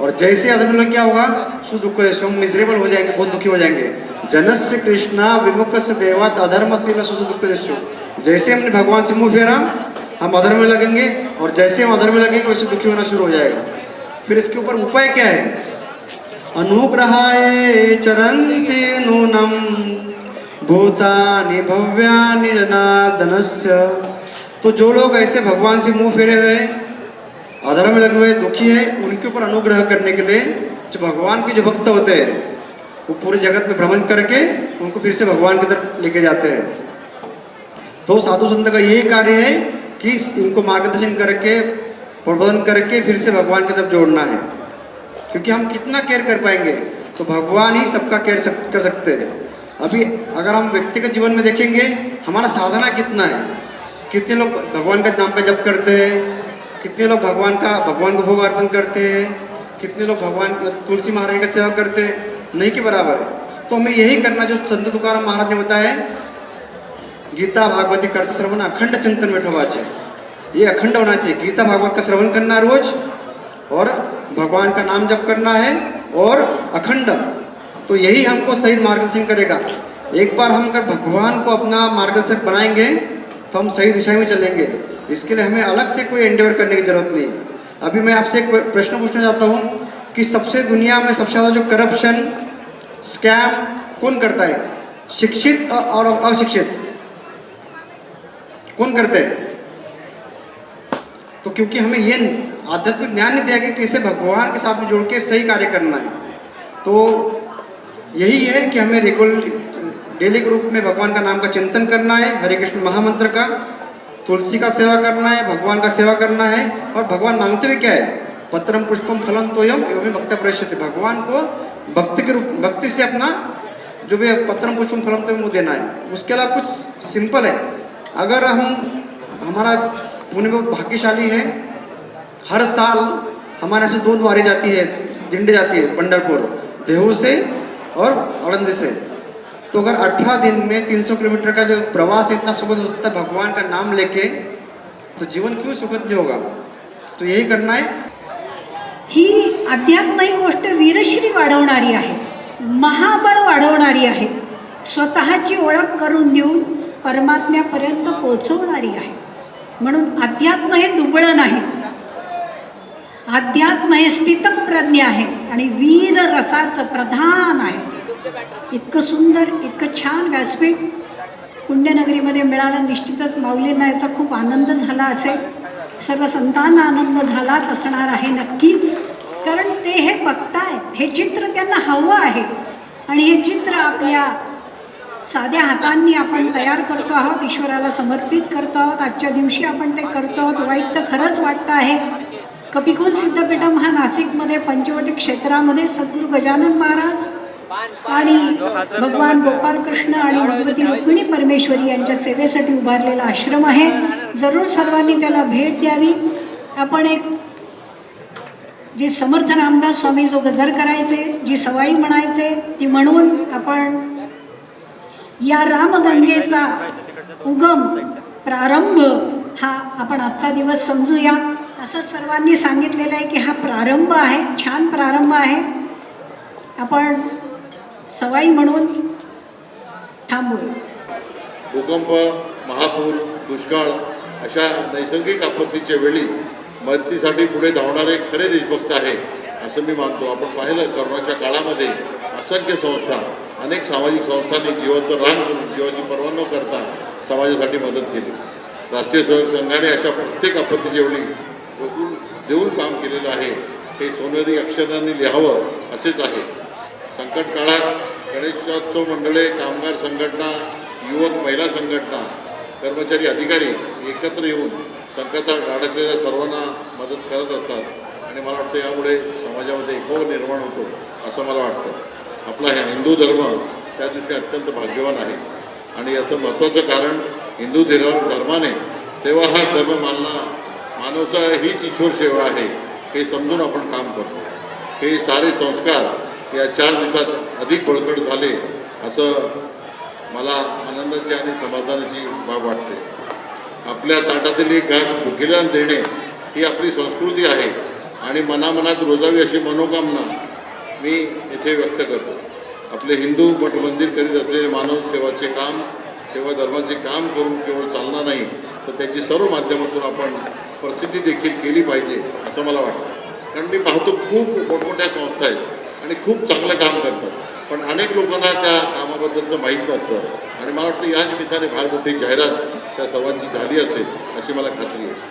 और जैसे आदमी लोग क्या होगा? स्वयं मिजरेबल हो जाएँगे, बहुत दुखी हो जाएँगे। जनस्य कृष्णा विमुख से देवात अधर्म से सुख दुख देशु। जैसे हमने भगवान से मुँह फेरा, हम अधर्म में लगेंगे और जैसे हम अधर्म में लगेंगे, वैसे दुखी होना शुरू हो जाएगा। फिर इसके ऊपर उपाय क्या है? अनुग्रहाय चरन्ति नूनम। भूतानि भव्यानि जनार्दनस्य। तो जो लोग ऐसे भगवान से मुँह फेरे हुए अधर्म में लगे हुए दुखी है उनके ऊपर अनुग्रह करने के लिए जो भगवान के जो भक्त होते हैं वो पूरे जगत में भ्रमण करके उनको फिर से भगवान की तरफ़ लेके जाते हैं। तो साधु संत का यही कार्य है कि इनको मार्गदर्शन करके प्रबोधन करके फिर से भगवान की तरफ़ जोड़ना है। क्योंकि हम कितना केयर कर पाएँगे तो भगवान ही सबका केयर सक, कर सकते हैं। अभी अगर हम व्यक्तिगत जीवन में देखेंगे हमारा साधना कितना है? कितने लोग भगवान का नाम का जप करते हैं? कितने लोग भगवान का, भगवान को भोग अर्पण करते हैं? कितने लोग भगवान तुलसी महारानी का सेवा करते हैं? नहीं के बराबर है। तो हमें यही करना जो संत तुकाराम महाराज ने बताया गीता भागवती करते श्रवण, अखंड चिंतन में ठोबाचे ये अखंड होना चाहिए। गीता भागवत का श्रवण करना रोज, और भगवान का नाम जप करना है, और अखंड। तो यही हमको सही मार्गदर्शन करेगा। एक बार हम अगर भगवान को अपना मार्गदर्शक बनाएँगे तो हम सही दिशा में चलेंगे। इसके लिए हमें अलग से कोई एंडेवर करने की ज़रूरत नहीं है। अभी मैं आपसे एक प्रश्न पूछना चाहता हूँ कि सबसे दुनिया में सबसे ज़्यादा जो करप्शन स्कैम कौन करता है? शिक्षित और अशिक्षित? कौन करते हैं? तो क्योंकि हमें ये आध्यात्मिक ज्ञान नहीं दिया कि कैसे भगवान के साथ में जुड़ के सही कार्य करना है। तो यही है कि हमें रेगुलर डेली के रूप में भगवान का नाम का चिंतन करना है, हरे कृष्ण महामंत्र का। तुलसी का सेवा करना है, भगवान का सेवा करना है, और भगवान मांगते हुए क्या है? पत्रम पुष्पम फलम तोयम एवं भक्त प्रेषित भगवान को भक्ति के रूप भक्ति से अपना जो भी पत्रम पुष्पम फलम तोयम वो देना है। उसके अलावा कुछ सिंपल है। अगर हम, हमारा पुणे में भाग्यशाली है, हर साल हमारे से दो द्वारे जाती है, दिंडी जाती है, पंडरपुर, देहू से और आनंद से। तो अगर 18 दिन में 300 किलोमीटर का जो प्रवास इतना सुखद हो सकता है भगवान का नाम लेके तो जीवन क्यों सुखद नहीं होगा? तो यही करना है। ही अध्यात्म ही गोष्ट वीरश्री वाढवणारी आहे महाबळ वाढवणारी आहे स्वतःची ओळख करून देऊन परमात्म्यापर्यंत पोचवणारी आहे. म्हणून अध्यात्म हे दुबळं नाही. अध्यात्म हे स्थितप्रज्ञ आहे आणि वीर रसाचं प्रधान आहे ते. इतकं सुंदर इतकं छान व्यासपीठ पुण्यनगरीमध्ये मिळालं निश्चितच माऊलींना याचा खूप आनंद झाला असेल. सर्व संतांना आनंद झालाच असणार आहे नक्कीच. कारण ते हे बघतायत हे चित्र त्यांना हवं आहे. आणि हे चित्र आपल्या साध्या हातांनी आपण तयार करतो आहोत ईश्वराला समर्पित करतो आहोत. आजच्या दिवशी आपण ते करतो आहोत. वाईट तर खरंच वाटतं आहे. कपिकुल सिद्धपीठम हा नाशिकमध्ये पंचवटी क्षेत्रामध्ये सद्गुरू गजानन महाराज आणि भगवान गोपालकृष्ण आणि भगवती रुक्मिणी परमेश्वरी यांच्या सेवेसाठी उभारलेला आश्रम आहे. जरूर सर्वांनी त्याला भेट द्यावी. आपण एक जी समर्थ रामदास स्वामी जो गजर करायचे जी सवाई म्हणायचे ती म्हणून आपण या रामगंगेचा उगम प्रारंभ हा आपण आजचा दिवस समजूया. असं सर्वांनी सांगितलेलं आहे की हा प्रारंभ आहे छान प्रारंभ आहे. आपण सवाई म्हणून थांबूया. भूकंप महापूर दुष्काळ अशा नैसर्गिक आपत्तीच्या वेळी मदतीसाठी पुढे धावणारे खरे देशभक्त आहे असं मी मानतो. आपण पाहिलं करोनाच्या काळामध्ये असंख्य संस्था अनेक सामाजिक संस्थांनी जीवाचं रान करून जीवाची पर्वा न करता समाजासाठी मदत केली. राष्ट्रीय स्वयंसेवक संघाने अशा प्रत्येक आपत्तीच्या वेळी झोकून देऊन काम केलेलं आहे. हे सोनेरी अक्षरांनी लिहावं असेच आहे. संकट काळात गणेशोत्सव मंडळे कामगार संघटना युवक महिला संघटना कर्मचारी अधिकारी एकत्र येऊन संकटात अडकलेल्या सर्वांना मदत करत असतात. आणि मला वाटतं यामुळे समाजामध्ये एकोप निर्माण होतो असं मला वाटतं. आपला हा हिंदू धर्म त्या दृष्टीने अत्यंत भाग्यवान आहे. आणि याचं महत्त्वाचं कारण हिंदू धर्म धर्माने सेवा हा धर्म मानला मानवचा हीच ईश्वर सेवा आहे हे समजून आपण काम करतो. हे सारे संस्कार या चार दिवसात अधिक बळकट झाले असं मला आनंदाची आणि समाधानाची बाब वाटते. आपल्या ताटातील एक घास भुकेला देणे ही आपली संस्कृती आहे आणि मनामनात रोजावी अशी मनोकामना मी येथे व्यक्त करतो. आपले हिंदू मठ मंदिर करीत असलेले मानव सेवाचे काम सेवा धर्माचे काम करून केवळ चालणार नाही तर त्याची सर्व माध्यमातून आपण प्रसिद्धी देखील केली पाहिजे असं मला वाटतं. कारण मी पाहतो खूप मोठमोठ्या संस्था आहेत. आणि खूप चांगलं काम करतात. पण अनेक लोकांना त्या कामाबद्दलचं माहीत नसतं. आणि मला वाटतं या निमित्ताने फार मोठी जाहिरात त्या सर्वांची झाली असेल अशी मला खात्री आहे.